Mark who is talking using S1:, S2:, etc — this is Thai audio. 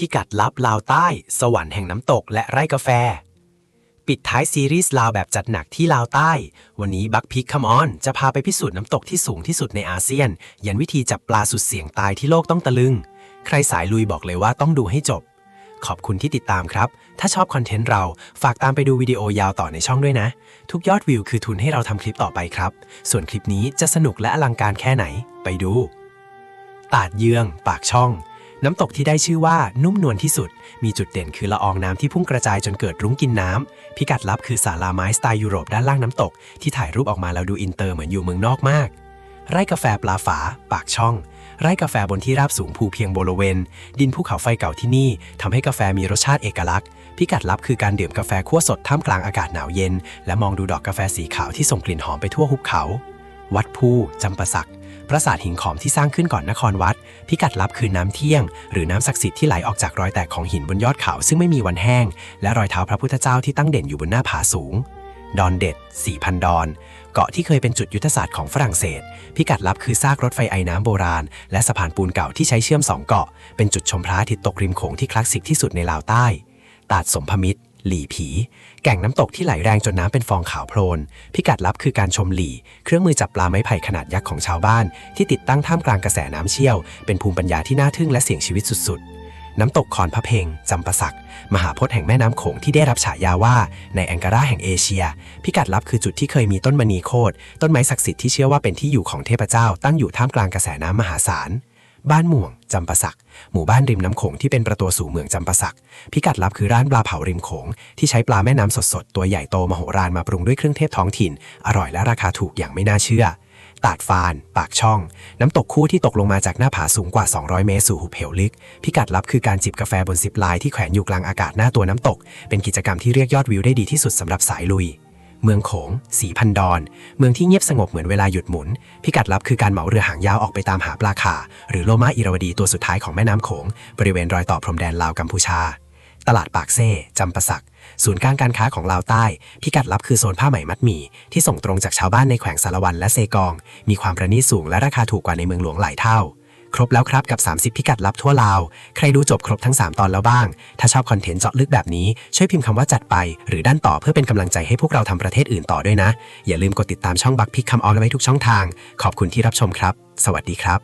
S1: พิกัดลับลาวใต้ สวรรค์แห่งน้ำตกและไร่กาแฟ ปิดท้ายซีรีส์ลาวแบบจัดหนักที่ลาวใต้ วันนี้บักพิกคัมออน จะพาไปพิสูจน์น้ำตกที่สูงที่สุดในอาเซียน ยันวิธีจับปลาสุดเสียงตายที่โลกต้องตะลึง ใครสายลุยบอกเลยว่าต้องดูให้จบ ขอบคุณที่ติดตามครับ ถ้าชอบคอนเทนต์เราฝากตามไปดูวิดีโอยาวต่อในช่องด้วยนะ ทุกยอดวิวคือทุนให้เราทำคลิปต่อไปครับ ส่วนคลิปนี้จะสนุกและอลังการแค่ไหน ไปดู ตาดเยือง ปากช่อง น้ำตกที่ได้ชื่อว่านุ่มนวลที่สุด มีจุดเด่นคือละอองน้ำที่พุ่งกระจายจนเกิดรุ้งกินน้ำ พิกัดลับคือศาลาไม้สไตล์ยุโรปด้านล่างน้ำตก ที่ถ่ายรูปออกมาแล้วดูอินเตอร์เหมือนอยู่เมืองนอกมาก ไร่กาแฟปลาฝา ปากช่อง ไร่กาแฟบนที่ราบสูงภูเพียงโบโลเวน ดินภูเขาไฟเก่าที่นี่ทำให้กาแฟมีรสชาติเอกลักษณ์ พิกัดลับคือการดื่มกาแฟคั่วสดท่ามกลางอากาศหนาวเย็น และมองดูดอกกาแฟสีขาวที่ส่งกลิ่นหอมไปทั่วหุบเขา วัดภูจำปาสัก ปราสาทหินขอมที่สร้างขึ้นก่อนนครวัด พิกัดลับคือน้ำเที่ยง หรือน้ำศักดิ์สิทธิ์ที่ไหลออกจากรอยแตกของหินบนยอดเขาซึ่งไม่มีวันแห้ง และรอยเท้าพระพุทธเจ้าที่ตั้งเด่นอยู่บนหน้าผาสูง ดอนเด็ด 4,000 ดอน เกาะที่เคยเป็นจุดยุทธศาสตร์ของฝรั่งเศส พิกัดลับคือซากรถไฟไอ้น้ำโบราณ และสะพานปูนเก่าที่ใช้เชื่อมสองเกาะ เป็นจุดชมพระอาทิตย์ตกริมโขงที่คลาสสิกที่สุดในลาวใต้ ตาดสมพมิตร หลี่ผี แก่งน้ำตกที่ไหลแรงจนน้ำเป็นฟองขาวโพลน พิกัดลับคือการชมหลี่ เครื่องมือจับปลาไม้ไผ่ขนาดยักษ์ของชาวบ้าน ที่ติดตั้งท่ามกลางกระแสน้ำเชี่ยว เป็นภูมิปัญญาที่น่าทึ่งและเสี่ยงชีวิตสุด ๆน้ำตกคอนพระเพงจำปาสัก มหาพจน์แห่งแม่น้ำโขงที่ได้รับฉายาว่า ในแองการาแห่งเอเชีย พิกัดลับคือจุดที่เคยมีต้นมณีโคตต้นไม้ศักดิ์สิทธิ์ที่เชื่อว่าเป็นที่อยู่ของเทพเจ้า ตั้งอยู่ท่ามกลางกระแสน้ำมหาศาล บ้านม่วงจำปาสัก หมู่บ้านริมน้ำโขงที่เป็นประตูสู่เมืองจำปาสัก พิกัดลับคือร้านปลาเผาริมโขง ที่ใช้ปลาแม่น้ำสดๆ ตัวใหญ่โตมโหฬารมาปรุงด้วยเครื่องเทศท้องถิ่น อร่อยและราคาถูกอย่างไม่น่าเชื่อ ตาดฟาน ปากช่อง น้ำตกคู่ที่ตกลงมาจากหน้าผาสูงกว่า 200 เมตรสู่หุบเหวลึก พิกัดลับคือการจิบกาแฟบนซิปไลน์ที่แขวนอยู่กลางอากาศหน้าตัวน้ำตก เป็นกิจกรรมที่เรียกยอดวิวได้ดีที่สุดสำหรับสายลุย เมืองโขง สีพันดอน เมืองที่เงียบสงบเหมือนเวลาหยุดหมุน พิกัดลับคือการเหมาเรือหางยาวออกไปตามหาปลาขา หรือโลมาอิราวดีตัวสุดท้ายของแม่น้ำโขง บริเวณรอยต่อพรมแดนลาวกัมพูชา ตลาดปากเซ่จำปาสัก ศูนย์กลางการค้าของลาวใต้ พิกัดลับคือโซนผ้าไหมมัดหมี่ที่ส่งตรงจากชาวบ้านในแขวงสารวันและเซกอง มีความประณีตสูงและราคาถูกกว่าในเมืองหลวงหลายเท่า ครบแล้วครับกับ 30 พิกัดลับทั่วลาว ใครดูจบครบทั้ง 3 ตอนแล้วบ้าง ถ้าชอบคอนเทนต์เจาะลึกแบบนี้ ช่วยพิมพ์คำว่าจัดไป หรือด้านต่อเพื่อเป็นกำลังใจให้พวกเราทำประเทศอื่นต่อด้วยนะ อย่าลืมกดติดตามช่องบักพิกคำออนไว้ทุกช่องทาง ขอบคุณที่รับชมครับ สวัสดีครับ